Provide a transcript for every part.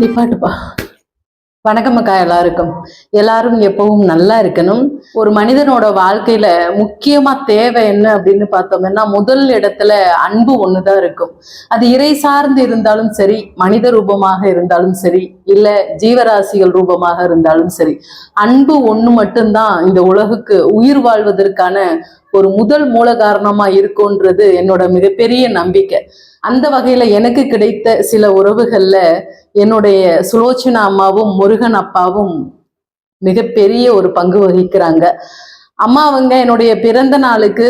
நிப்பாட்டுப்பா. வணக்கம் அக்கா எல்லாருக்கும். எல்லாரும் எப்பவும் நல்லா இருக்கணும். ஒரு மனிதனோட வாழ்க்கையில முக்கியமா தேவை என்ன அப்படின்னு பார்த்தோம்னா முதல் இடத்துல அன்பு ஒண்ணுதான் இருக்கும். அது இறை சார்ந்து இருந்தாலும் சரி மனித ரூபமாக இருந்தாலும் சரி இல்ல ஜீவராசிகள் ரூபமாக இருந்தாலும் சரி அன்பு ஒண்ணு மட்டும்தான் இந்த உலகுக்கு உயிர் வாழ்வதற்கான ஒரு முதல் மூல காரணமா இருக்கும்ன்றது என்னோட மிகப்பெரிய நம்பிக்கை. அந்த வகையில எனக்கு கிடைத்த சில உறவுகள்ல என்னுடைய சுலோச்சனா அம்மாவும் முருகன் அப்பாவும் மிகப்பெரிய ஒரு பங்கு வகிக்கிறாங்க. அம்மா அவங்க என்னுடைய பிறந்த நாளுக்கு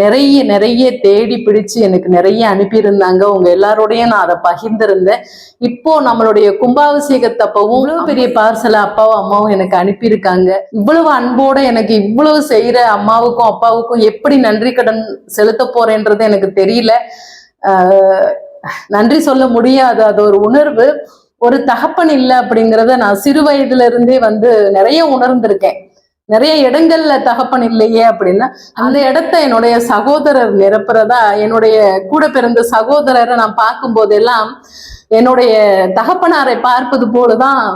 நிறைய நிறைய தேடி பிடிச்சு எனக்கு நிறைய அனுப்பியிருந்தாங்க. உங்க எல்லாரோடையும் நான் அதை பகிர்ந்திருந்தேன். இப்போ நம்மளுடைய கும்பாபிஷேகத்தப்பவும் இவ்வளவு பெரிய பார்சலை அப்பாவும் அம்மாவும் எனக்கு அனுப்பியிருக்காங்க. இவ்வளவு அன்போட எனக்கு இவ்வளவு செய்யற அம்மாவுக்கும் அப்பாவுக்கும் எப்படி நன்றி கடன் செலுத்த போறேன்றது எனக்கு தெரியல. நன்றி சொல்ல முடியாது. அது ஒரு உணர்வு. ஒரு தகப்பன் இல்லை அப்படிங்கிறத நான் சிறு வயதுல இருந்தே வந்து நிறைய உணர்ந்திருக்கேன். நிறைய இடங்கள்ல தகப்பன் இல்லையே அப்படின்னா அந்த இடத்த என்னுடைய சகோதரர் நிரப்புறதா என்னுடைய கூட பிறந்த சகோதரரை நான் பார்க்கும் போதெல்லாம் என்னுடைய தகப்பனாரை பார்ப்பது போலதான்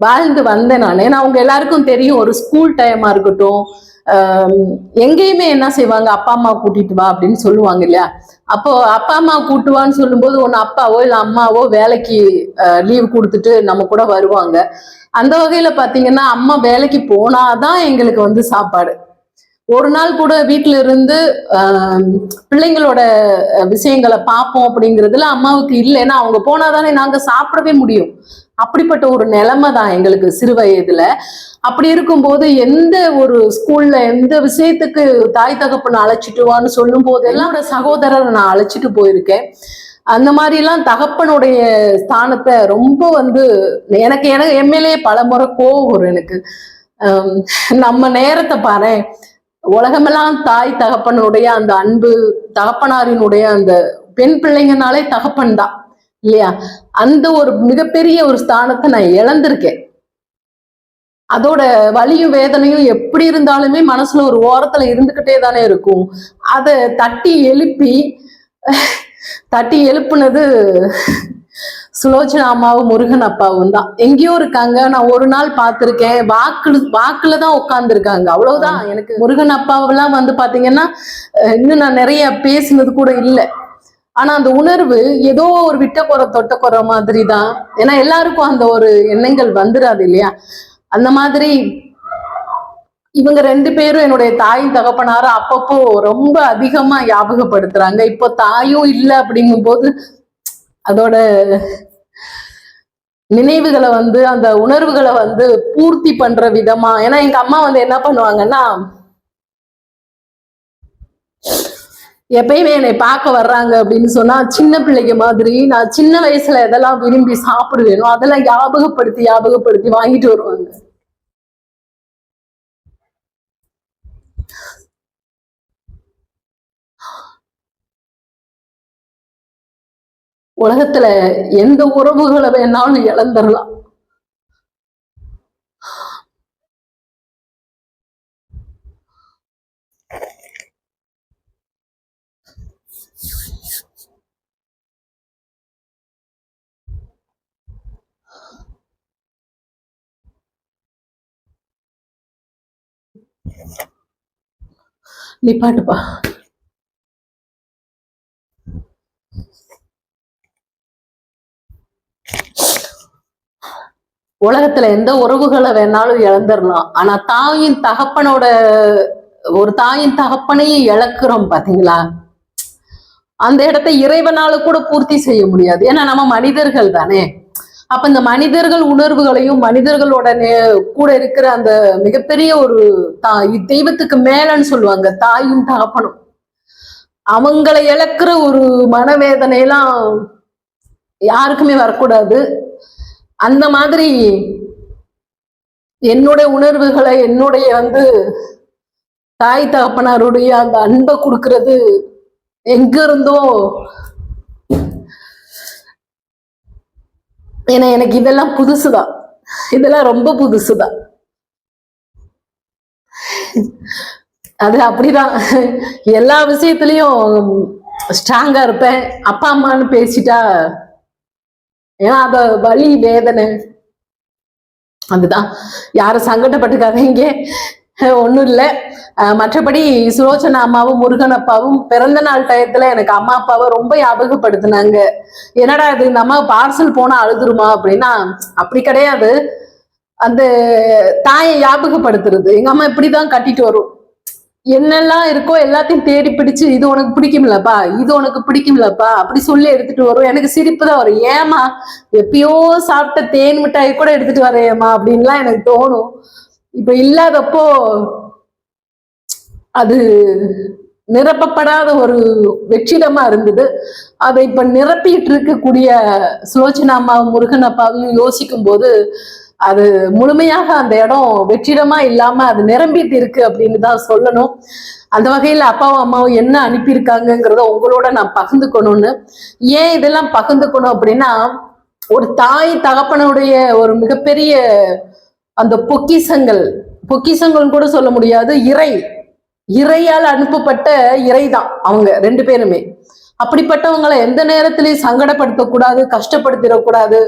வாழ்ந்து வந்தேன் நான். ஏன்னா அவங்க எல்லாருக்கும் தெரியும் ஒரு ஸ்கூல் டைமா இருக்கட்டும் எங்கேயுமே என்ன செய்வாங்க? அப்பா அம்மா கூட்டிட்டு வா அப்படின்னு சொல்லுவாங்க இல்லையா? அப்போ அப்பா அம்மா கூட்டுவான்னு சொல்லும்போது ஒன்று அப்பாவோ இல்லை அம்மாவோ வேலைக்கு லீவ் கொடுத்துட்டு நம்ம கூட வருவாங்க. அந்த வகையில பாத்தீங்கன்னா அம்மா வேலைக்கு போனாதான் எங்களுக்கு வந்து சாப்பாடு. ஒரு நாள் கூட வீட்டில இருந்து ஆஹ் பிள்ளைங்களோட விஷயங்களை பார்ப்போம் அப்படிங்கிறதுல அம்மாவுக்கு இல்லைன்னா அவங்க போனாதானே நாங்க சாப்பிடவே முடியும். அப்படிப்பட்ட ஒரு நிலைமை தான் எங்களுக்கு சிறு வயதுல. அப்படி இருக்கும்போது எந்த ஒரு ஸ்கூல்ல எந்த விஷயத்துக்கு தாய் தகப்பனை அழைச்சிட்டு வான்னு சொல்லும் போதெல்லாம் சகோதரரை நான் அழைச்சிட்டு போயிருக்கேன். அந்த மாதிரிலாம் தகப்பனுடைய ஸ்தானத்தை ரொம்ப வந்து எனக்கு எனக்கு எம்எல்ஏ பல முறை கோவம் வரும் எனக்கு. நம்ம நேரத்தை பாரு உலகமெல்லாம் தாய் தகப்பனுடைய அந்த அன்பு தகப்பனாரினுடைய அந்த பெண் பிள்ளைங்கனாலே தகப்பன் தான். இல்லையா? அந்த ஒரு மிகப்பெரிய ஒரு ஸ்தானத்தை நான் இழந்திருக்கேன். அதோட வலியும் வேதனையும் எப்படி இருந்தாலுமே மனசுல ஒரு ஓரத்துல இருந்துகிட்டே தானே இருக்கும். அதை தட்டி எழுப்பி தட்டி எழுப்புனது சுலோச்சனா அம்மாவும் முருகன் அப்பாவும் தான். எங்கேயோ இருக்காங்க. நான் ஒரு நாள் பார்த்துருக்கேன். வாக்கு வாக்குல தான் உட்காந்துருக்காங்க அவ்வளவுதான். எனக்கு முருகன் அப்பாவெல்லாம் வந்து பாத்தீங்கன்னா இன்னும் நான் நிறைய பேசினது கூட இல்லை. ஆனா அந்த உணர்வு ஏதோ ஒரு விட்ட தொட்டக்குற மாதிரி தான் ஏன்னா எல்லாருக்கும் அந்த ஒரு எண்ணங்கள் வந்துடாது இல்லையா? அந்த மாதிரி இவங்க ரெண்டு பேரும் என்னுடைய தாயும் தகப்பனாரும் அப்பப்போ ரொம்ப அதிகமா ஞாபகப்படுத்துறாங்க. இப்போ தாயும் இல்லை அப்படிங்கும்போது அதோட நினைவுகளை வந்து அந்த உணர்வுகளை வந்து பூர்த்தி பண்ற விதமா ஏன்னா எங்க அம்மா வந்து என்ன பண்ணுவாங்கன்னா எப்பயுமே என்னை பார்க்க வர்றாங்க அப்படின்னு சொன்னா சின்ன பிள்ளைங்க மாதிரி நான் சின்ன வயசுல எதெல்லாம் விரும்பி சாப்பிடுவேனோ அதெல்லாம் ஞாபகப்படுத்தி ஞாபகப்படுத்தி வாங்கிட்டு வருவாங்க. உலகத்துல எந்த உறவுகளை வேணாலும் இழந்துடலாம் நிப்பாட்டுப்பா உலகத்துல எந்த உறவுகளை வேணாலும் இழந்துடலாம். ஆனா தாயின் தகப்பனோட ஒரு தாயின் தகப்பனையும் இழக்கிறோம் பாத்தீங்களா? அந்த இடத்தை இறைவனால கூட பூர்த்தி செய்ய முடியாது. ஏன்னா நம்ம மனிதர்கள் தானே. அப்ப இந்த மனிதர்கள் உணர்வுகளையும் மனிதர்களோட கூட இருக்கிற அந்த மிகப்பெரிய ஒரு தாய் தெய்வத்துக்கு மேலன்னு சொல்லுவாங்க தாயும் தகப்பனும் அவங்களை இழக்கிற ஒரு மனவேதனையெல்லாம் யாருக்குமே வரக்கூடாது. அந்த மாதிரி என்னுடைய உணர்வுகளை என்னுடைய வந்து தாய் தகப்பனாருடைய அந்த அன்பை கொடுக்கறது எங்க இருந்தோ ஏன்னா எனக்கு இதெல்லாம் புதுசுதான். இதெல்லாம் ரொம்ப புதுசுதான். அது அப்படிதான். எல்லா விஷயத்துலயும் ஸ்ட்ராங்கா இருப்பேன். அப்பா அம்மான்னு பேசிட்டா ஏன்னா அத வலி வேதனை அதுதான். யாரும் சங்கடப்பட்டுக்காதீங்க. ஒன்றும் இல்லை மற்றபடி சுலோச்சனா அம்மாவும் முருகன் அப்பாவும் பிறந்த நாள் டயத்தில் எனக்கு அம்மா அப்பாவை ரொம்ப ஞாபகப்படுத்தினாங்க. என்னடா இது இந்த அம்மா பார்சல் போனா அழுதுருமா அப்படின்னா அப்படி கிடையாது. அந்த தாயை ஞாபகப்படுத்துறது. எங்க அம்மா இப்படி தான் கட்டிட்டு வரும். என்னெல்லாம் இருக்கோ எல்லாத்தையும் தேடி பிடிச்சு இது உனக்கு பிடிக்கும்லப்பா இது உனக்கு பிடிக்கும்லப்பா அப்படி சொல்லி எடுத்துட்டு வரும். எனக்கு சிரிப்பு தான் வரும். ஏமா எப்பயோ சாப்பிட்ட தேன் மிட்டாய் கூட எடுத்துட்டு வரேம்மா அப்படின்லாம் எனக்கு தோணும். இப்ப இல்லாதப்போ அது நிரப்பப்படாத ஒரு வெற்றிடமா இருந்தது. அதை இப்ப நிரப்பிட்டு இருக்கக்கூடிய சுலோச்சனாமா அம்மாவும் முருகன் அப்பாவையும் யோசிக்கும் போது அது முழுமையாக அந்த இடம் வெற்றிடமா இல்லாம அது நிரம்பிட்டு இருக்கு அப்படின்னு தான் சொல்லணும். அந்த வகையில அப்பாவும் அம்மாவும் என்ன அனுப்பியிருக்காங்கங்கிறத உங்களோட நான் பகிர்ந்துக்கணும்னு. ஏன் இதெல்லாம் பகிர்ந்துக்கணும் அப்படின்னா ஒரு தாய் தகப்பனுடைய ஒரு மிகப்பெரிய அந்த பொக்கிசங்கள் பொக்கிசங்கள்னு கூட சொல்ல முடியாது இறை. இறையால் அனுப்பப்பட்ட இறைதான் அவங்க ரெண்டு பேருமே. அப்படிப்பட்டவங்களை எந்த நேரத்திலையும் சங்கடப்படுத்தக்கூடாது கஷ்டப்படுத்திடக்கூடாது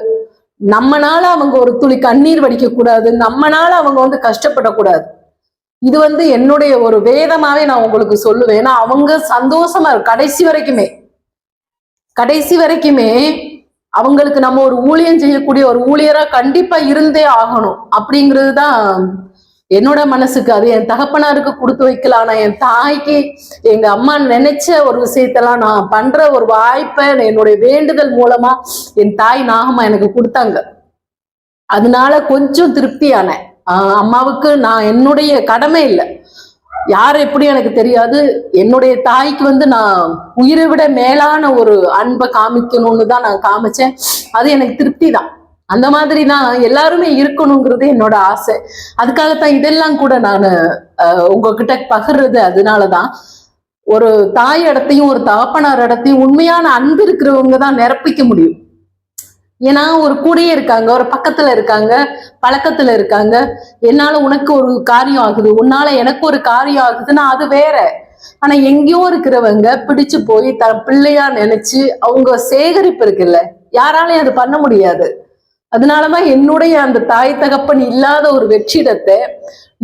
நம்மனால அவங்க ஒரு துளி கண்ணீர் வடிக்க கூடாது நம்மனால அவங்க வந்து கஷ்டப்படக்கூடாது. இது வந்து என்னுடைய ஒரு வேதமாவே நான் உங்களுக்கு சொல்லுவேன். ஏன்னா அவங்க சந்தோஷமா கடைசி வரைக்குமே கடைசி வரைக்குமே அவங்களுக்கு நம்ம ஒரு ஊழியம் செய்யக்கூடிய ஒரு ஊழியரா கண்டிப்பா இருந்தே ஆகணும். அப்படிங்கிறது தான் என்னோட மனசுக்கு. அது என் தகப்பனாருக்கு கொடுத்து வைக்கலாம் ஆனால் என் தாய்க்கு எங்க அம்மா நினைச்ச ஒரு விஷயத்தெல்லாம் நான் பண்ற ஒரு வாய்ப்பை என்னுடைய வேண்டுதல் மூலமா என் தாய் நாகம்மா எனக்கு கொடுத்தாங்க. அதனால கொஞ்சம் திருப்தியானேன். ஆஹ் அம்மாவுக்கு நான் என்னுடைய கடமை இல்லை. யார் எப்படி எனக்கு தெரியாது. என்னுடைய தாய்க்கு வந்து நான் உயிரை விட மேலான ஒரு அன்பை காமிக்கணும்னு தான் நான் காமிச்சேன். அது எனக்கு திருப்தி தான் அந்த மாதிரி தான் எல்லாருமே இருக்கணுங்கிறது என்னோட ஆசை. அதுக்காகத்தான் இதெல்லாம் கூட நான் உங்ககிட்ட பகிர்றது அதனாலதான். ஒரு தாய் இடத்தையும் ஒரு தகப்பனார் இடத்தையும் உண்மையான அன்பு இருக்கிறவங்க தான் நிரப்பிக்க முடியும். ஏன்னா ஒரு கூடையே இருக்காங்க ஒரு பக்கத்துல இருக்காங்க பழக்கத்துல இருக்காங்க. என்னால உனக்கு ஒரு காரியம் ஆகுது உன்னால எனக்கு ஒரு காரியம் ஆகுதுன்னா அது வேற. ஆனா எங்கேயோ இருக்கிறவங்க பிடிச்சு போய் த பிள்ளையா நினைச்சு அவங்க சேகரிப்பு இருக்குல்ல யாராலையும் அது பண்ண முடியாது. அதனாலதான் என்னுடைய அந்த தாய் தகப்பன் இல்லாத ஒரு வெற்றிடத்தை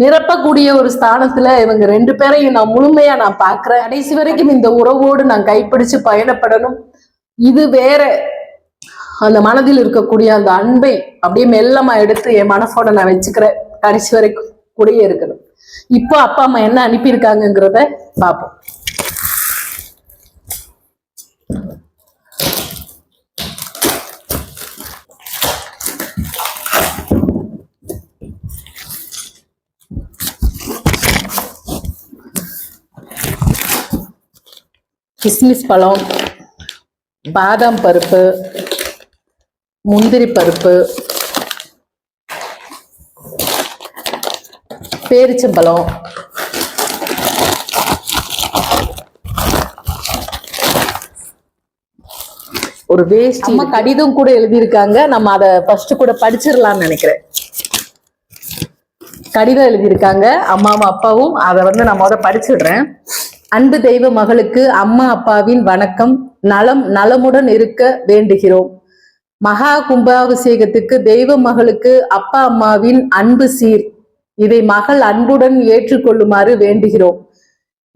நிரப்பக்கூடிய ஒரு ஸ்தானத்துல இவங்க ரெண்டு பேரையும் நான் முழுமையா நான் பாக்குறேன் கடைசி வரைக்கும் இந்த உறவோடு நான் கைப்பிடிச்சு பயணப்படணும். இது வேற. அந்த மனதில் இருக்கக்கூடிய அந்த அன்பை அப்படியே மெல்லமா எடுத்து என் மனசோட நான் வச்சுக்கிறேன் கடைசி வரைக்கும் கூடயே இருக்கணும். இப்போ அப்பா அம்மா என்ன அனுப்பியிருக்காங்கிறத பார்ப்போம். கிஸ்மிஸ் பழம் பாதாம் பருப்பு முந்திரி பருப்பு பேரிச்சம்பழம் ஒரு வேஷ்டி அம்மா கடிதம் கூட எழுதியிருக்காங்க. நம்ம அதை ஃபர்ஸ்ட் கூட படிச்சிடலாம்னு நினைக்கிறேன். கடிதம் எழுதியிருக்காங்க. அம்மாவும் அப்பாவும். அதை வந்து நான் முத படிச்சிடுறேன். அன்பு தெய்வ மகளுக்கு அம்மா அப்பாவின் வணக்கம். நலம் நலமுடன் இருக்க வேண்டுகிறோம். மகா கும்பாபிஷேகத்துக்கு தெய்வ மகளுக்கு அப்பா அம்மாவின் அன்பு சீர். இதை மகள் அன்புடன் ஏற்றுக்கொள்ளுமாறு வேண்டுகிறோம்.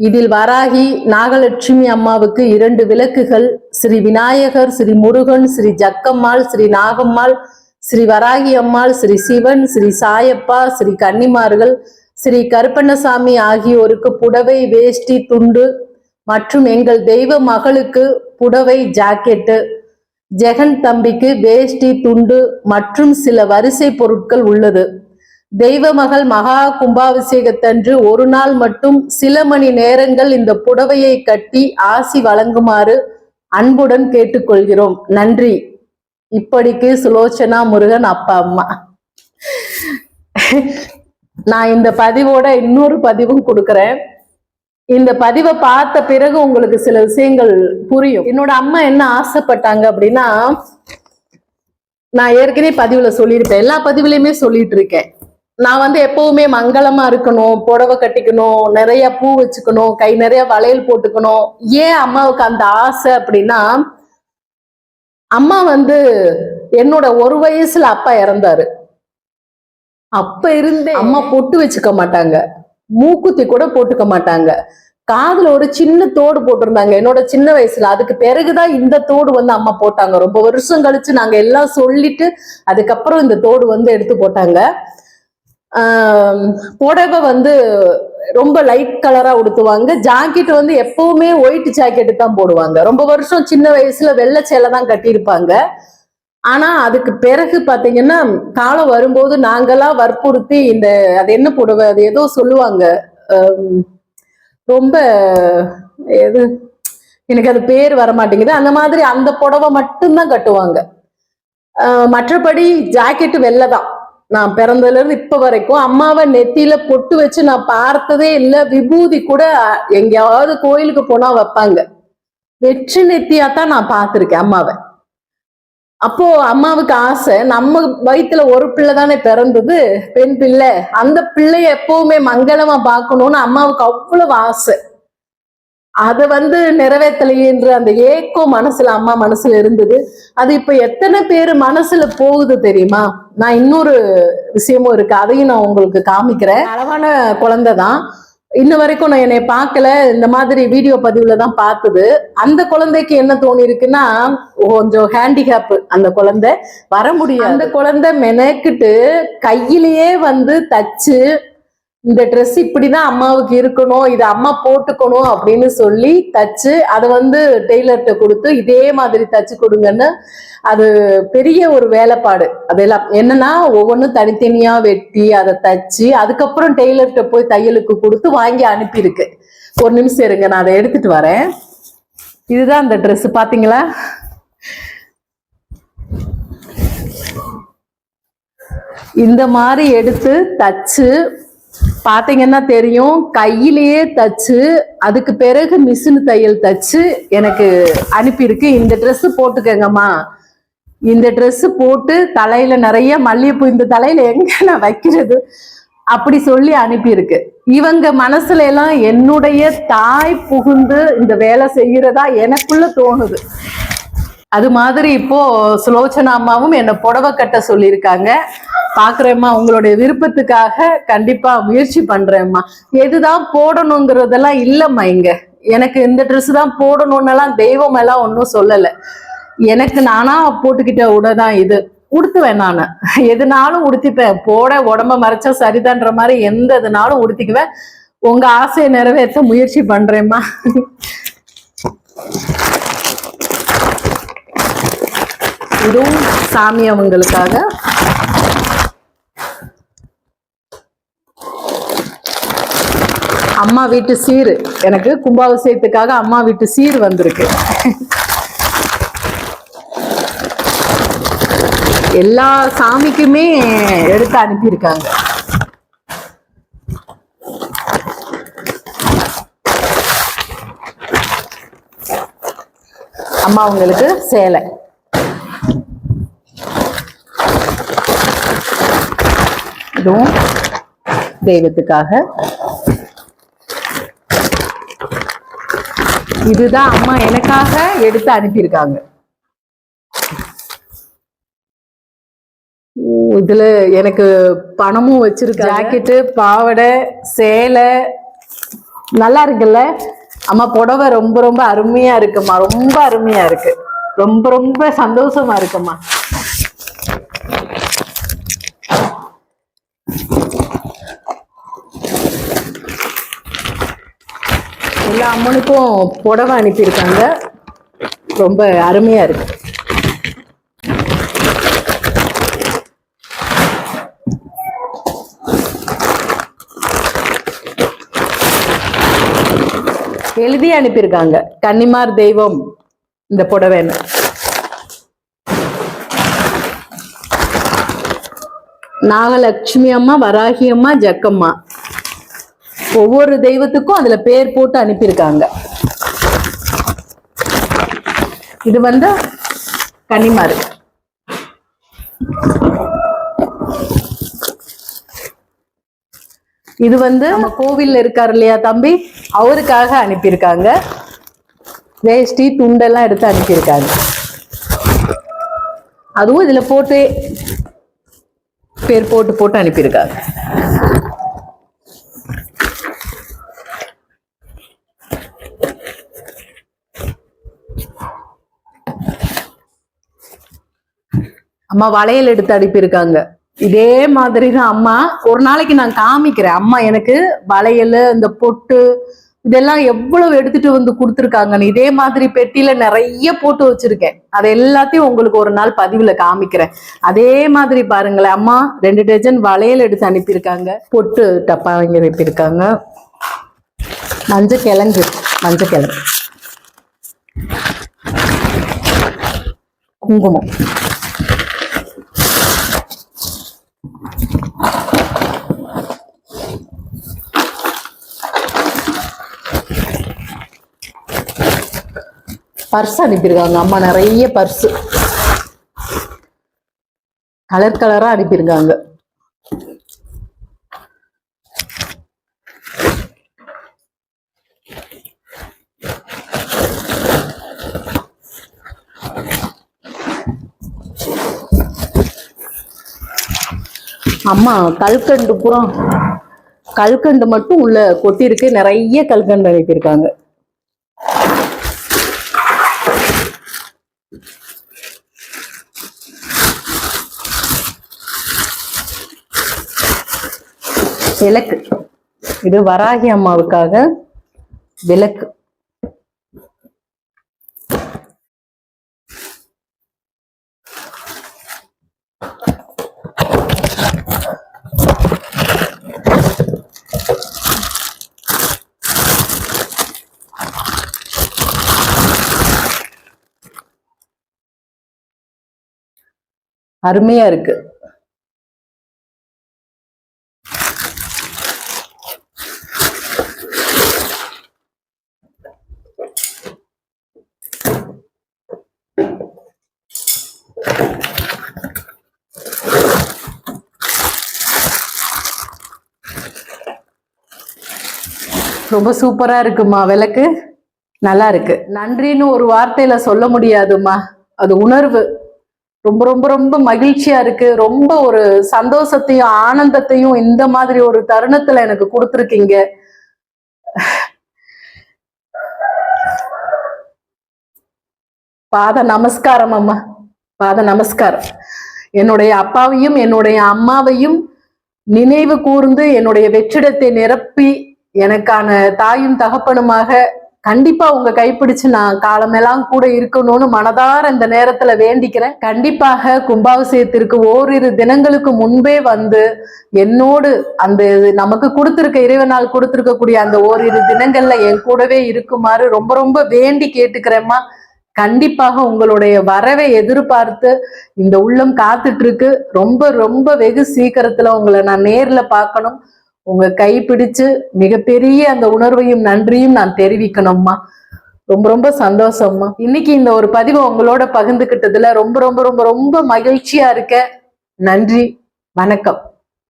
இதில் வராகி நாகலட்சுமி அம்மாவுக்கு இரண்டு விளக்குகள் ஸ்ரீ விநாயகர் ஸ்ரீ முருகன் ஸ்ரீ ஜக்கம்மாள் ஸ்ரீ நாகம்மாள் ஸ்ரீ வராகி அம்மாள் ஸ்ரீ சிவன் ஸ்ரீ சாயப்பா ஸ்ரீ கன்னிமார்கள் ஸ்ரீ கருப்பண்ணசாமி ஆகியோருக்கு புடவை வேஷ்டி துண்டு மற்றும் எங்கள் தெய்வ மகளுக்கு புடவை ஜாக்கெட்டு. ஜெகன் தம்பிக்கு வேஷ்டி துண்டு மற்றும் சில வரிசை பொருட்கள் உள்ளது. தெய்வ மகள் மகா கும்பாபிஷேகத்தன்று ஒரு நாள் மட்டும் சில மணி நேரங்கள் இந்த புடவையை கட்டி ஆசி வழங்குமாறு அன்புடன் கேட்டுக்கொள்கிறோம். நன்றி. இப்படிக்கு சுலோச்சனா முருகன் அப்பா அம்மா. நான் இந்த பதிவோட இன்னொரு பதிவும் கொடுக்குறேன். இந்த பதிவை பார்த்த பிறகு உங்களுக்கு சில விஷயங்கள் புரியும். என்னோட அம்மா என்ன ஆசைப்பட்டாங்க அப்படின்னா நான் ஏற்கனவே பதிவுல சொல்லியிருப்பேன். எல்லா பதிவுலையுமே சொல்லிட்டு இருக்கேன் நான் வந்து எப்பவுமே மங்களமா இருக்கணும் புடவை கட்டிக்கணும் நிறைய பூ வச்சுக்கணும் கை நிறைய வளையல் போட்டுக்கணும். ஏன் அம்மாவுக்கு அந்த ஆசை அப்படின்னா அம்மா வந்து என்னோட ஒரு வயசுல அப்பா இறந்தாரு. அப்ப இருந்தே அம்மா பொட்டு வச்சுக்க மாட்டாங்க. மூக்குத்தி கூட போட்டுக்க மாட்டாங்க. காதுல ஒரு சின்ன தோடு போட்டிருந்தாங்க. என்னோட சின்ன வயசுல. அதுக்கு பிறகுதான் இந்த தோடு வந்து அம்மா போட்டாங்க. ரொம்ப வருஷம் கழிச்சு நாங்க எல்லாம் சொல்லிட்டு அதுக்கப்புறம் இந்த தோடு வந்து எடுத்து போட்டாங்க. புடவை வந்து ரொம்ப லைட் கலரா உடுத்துவாங்க. ஜாக்கெட் வந்து எப்பவுமே ஒயிட் ஜாக்கெட்டு தான் போடுவாங்க. ரொம்ப வருஷம் சின்ன வயசுல வெள்ளை சேலை தான் கட்டியிருப்பாங்க. ஆனா அதுக்கு பிறகு பாத்தீங்கன்னா காலம் வரும்போது நாங்களா வற்புறுத்தி இந்த அது என்ன புடவை அது ஏதோ சொல்லுவாங்க. ரொம்ப எது எனக்கு அது பேர் வர மாட்டேங்குது அந்த மாதிரி அந்த புடவை மட்டும்தான் கட்டுவாங்க. மற்றபடி ஜாக்கெட் வெள்ளை தான். நான் பிறந்ததுல இருந்து இப்ப வரைக்கும் அம்மாவை நெத்தியில பொட்டு வச்சு நான் பார்த்ததே இல்லை. விபூதி கூட எங்கேயாவது கோயிலுக்கு போனா வைப்பாங்க. வெற்றி நெத்தியா தான் நான் பார்த்துருக்கேன் அம்மாவை. அப்போ அம்மாவுக்கு ஆசை நம்ம வயித்துல ஒரு பிள்ளை தானே பிறந்தது பெண் பிள்ளை அந்த பிள்ளைய எப்பவுமே மங்களமா பார்க்கணும்னு அம்மாவுக்கு அவ்வளவு ஆசை. அதை வந்து நிறைவேற்றலையேன்ற அந்த ஏக்கம் மனசுல அம்மா மனசுல இருந்தது. அது இப்ப எத்தனை பேர் மனசுல போகுது தெரியுமா? நான் இன்னொரு விஷயமும் இருக்கு அதையும் நான் உங்களுக்கு காமிக்கிறேன். அழகான குழந்தை தான் இன்ன வரைக்கும் நான் என்னை பார்க்கல. இந்த மாதிரி வீடியோ பதிவுல தான் பார்த்தது. அந்த குழந்தைக்கு என்ன தோணி இருக்குன்னா கொஞ்சம் ஹேண்டிகேப் அந்த குழந்தை. வர முடியும் அந்த குழந்தை மெனக்கிட்டு கையிலேயே வந்து தச்சு இந்த ட்ரெஸ் இப்படிதான் அம்மாவுக்கு இருக்கணும் இதை அம்மா போட்டுக்கணும் அப்படின்னு சொல்லி தச்சு அதை வந்து டெய்லர்கிட்ட கொடுத்து இதே மாதிரி தச்சு கொடுங்கன்னு அது பெரிய ஒரு வேலைப்பாடு அதெல்லாம். என்னன்னா ஒவ்வொன்றும் தனித்தனியா வெட்டி அதை தச்சு அதுக்கப்புறம் டெய்லர்கிட்ட போய் தையலுக்கு கொடுத்து வாங்கி அனுப்பியிருக்கு. ஒரு நிமிஷம் இருங்க நான் அதை எடுத்துட்டு வரேன். இதுதான் அந்த ட்ரெஸ் பாத்தீங்களா? இந்த மாதிரி எடுத்து தச்சு பாத்தீங்கன்னா தெரியும் கையிலேயே தச்சு அதுக்கு பிறகு மிஷின் தையல் தச்சு எனக்கு அனுப்பியிருக்கு. இந்த ட்ரெஸ்ஸு போட்டுக்கங்கம்மா. இந்த ட்ரெஸ்ஸு போட்டு தலையில நிறைய மல்லிகைப்பூ இந்த தலையில எங்க நான் வைக்கிறது? அப்படி சொல்லி அனுப்பியிருக்கு. இவங்க மனசுல எல்லாம் என்னுடைய தாய் புகுந்து இந்த வேலை செய்யறதா எனக்குள்ள தோணுது. அது மாதிரி இப்போ சுலோச்சனா அம்மாவும் என்னை புடவை கட்ட சொல்லியிருக்காங்க. பாக்குறேம்மா உங்களுடைய விருப்பத்துக்காக கண்டிப்பா முயற்சி பண்றேம்மா. எதுதான் போடணுங்கிறதெல்லாம் இல்லம்மா இங்க. எனக்கு இந்த ட்ரெஸ் தான் போடணும்னெல்லாம் தெய்வம் எல்லாம் ஒன்றும் சொல்லலை. எனக்கு நானா போட்டுக்கிட்ட உடை தான் இது. உடுத்துவேன் நான். எதுனாலும் உடுத்திப்பேன். போட உடம்ப மறைச்சா சரிதான்ற மாதிரி எந்த இதுனாலும் உடுத்திக்குவேன். உங்க ஆசையை நிறைவேற்ற முயற்சி பண்றேம்மா. இதுவும் சாமி அவங்களுக்காக. அம்மா வீட்டு சீர். எனக்கு கும்பாபிஷேகத்துக்காக அம்மா வீட்டு சீர் வந்திருக்கு. எல்லா சாமிக்குமே எடுத்து அனுப்பியிருக்காங்க. அம்மா அவங்களுக்கு சேலை. இதுவும் தெய்வத்துக்காக. இதுதான் அம்மா எனக்காக எடுத்து அனுப்பியிருக்காங்க. இதுல எனக்கு பணமும் வச்சிருக்கு ஜாக்கெட்டு பாவாடை சேலை. நல்லா இருக்குல்ல? அம்மா புடவை ரொம்ப ரொம்ப அருமையா இருக்குமா ரொம்ப அருமையா இருக்கு. ரொம்ப ரொம்ப சந்தோஷமா இருக்குமா எல்லா அம்மனுக்கும் புடவை அனுப்பியிருக்காங்க. ரொம்ப அருமையா இருக்கு. எழுதி அனுப்பியிருக்காங்க. கன்னிமார் தெய்வம் இந்த புடவைன்னு. நாகலட்சுமி அம்மா வராகி அம்மா ஜக்கம்மா. ஒவ்வொரு தெய்வத்துக்கும் அதுல பேர் போட்டு அனுப்பியிருக்காங்க. இது வந்து கன்னிமாரு. இது வந்து நம்ம கோவில்ல இருக்காரு இல்லையா தம்பி? அவருக்காக அனுப்பியிருக்காங்க. வேஷ்டி துண்டெல்லாம் எடுத்து அனுப்பியிருக்காங்க. அதுவும் இதுல போட்டு பேர் போட்டு போட்டு அனுப்பியிருக்காங்க. அம்மா வளையல் எடுத்து அனுப்பியிருக்காங்க. இதே மாதிரி தான் அம்மா ஒரு நாளைக்கு நான் காமிக்கிறேன். அம்மா எனக்கு வளையல் இந்த பொட்டு இதெல்லாம் எவ்வளவு எடுத்துட்டு வந்து கொடுத்துருக்காங்கன்னு. இதே மாதிரி பெட்டியில நிறைய போட்டு வச்சிருக்கேன். அது எல்லாத்தையும் உங்களுக்கு ஒரு நாள் பதிவுல காமிக்கிறேன். அதே மாதிரி பாருங்களேன் அம்மா ரெண்டு டஜன் வளையல் எடுத்து அனுப்பியிருக்காங்க. பொட்டு டப்பா வாங்கி அனுப்பியிருக்காங்க. மஞ்சள் கிழங்கு மஞ்சள் கிழங்கு குங்குமம். பர்ஸ் அனுப்பியிருக்காங்க. அம்மா நிறைய பர்ஸ். கலர் கலரா அனுப்பியிருக்காங்க. அம்மா கல்கண்டு புறம் கல்கண்டு மட்டும் உள்ள கொட்டியிருக்கு. நிறைய கல்கண்டு அனுப்பியிருக்காங்க. விளக்கு. இது வராகி அம்மாவுக்காக விளக்கு. அருமையா இருக்கு. ரொம்ப சூப்பரா இருக்குமா விளக்கு? நல்லா இருக்கு. நன்றின்னு ஒரு வார்த்தையில சொல்ல முடியாதும்மா அது உணர்வு. ரொம்ப ரொம்ப ரொம்ப மகிழ்ச்சியா இருக்கு. ரொம்ப ஒரு சந்தோஷத்தையும் ஆனந்தத்தையும் இந்த மாதிரி ஒரு தருணத்துல எனக்கு கொடுத்துருக்கீங்க. பாத நமஸ்காரம் அம்மா. பாத நமஸ்காரம். என்னுடைய அப்பாவையும் என்னுடைய அம்மாவையும் நினைவு கூர்ந்து என்னுடைய வெற்றிடத்தை நிரப்பி எனக்கான தாயும் தகப்பனுமாக கண்டிப்பா உங்க கைப்பிடிச்சு நான் காலமெல்லாம் கூட இருக்கணும்னு மனதார இந்த நேரத்துல வேண்டிக்கிறேன். கண்டிப்பாக கும்பாபிஷேகத்திற்கு ஓரிரு தினங்களுக்கு முன்பே வந்து என்னோடு அந்த நமக்கு கொடுத்திருக்க இறைவனால் கொடுத்திருக்கக்கூடிய அந்த ஓரிரு தினங்கள்ல என் கூடவே இருக்குமாறு ரொம்ப ரொம்ப வேண்டி கேட்டுக்கிறேம்மா. கண்டிப்பாக உங்களுடைய வரவை எதிர்பார்த்து இந்த உள்ளம் காத்துட்டு இருக்கு. ரொம்ப ரொம்ப வெகு சீக்கிரத்துல உங்களை நான் நேர்ல பார்க்கணும். உங்க கை பிடிச்சு மிகப்பெரிய அந்த உணர்வையும் நன்றியும் நான் தெரிவிக்கணும்மா. ரொம்ப ரொம்ப சந்தோஷம்மா. இன்னைக்கு இந்த ஒரு பதிவை உங்களோட பகிர்ந்துகிட்டதுல ரொம்ப ரொம்ப ரொம்ப ரொம்ப மகிழ்ச்சியா இருக்க. நன்றி. வணக்கம்.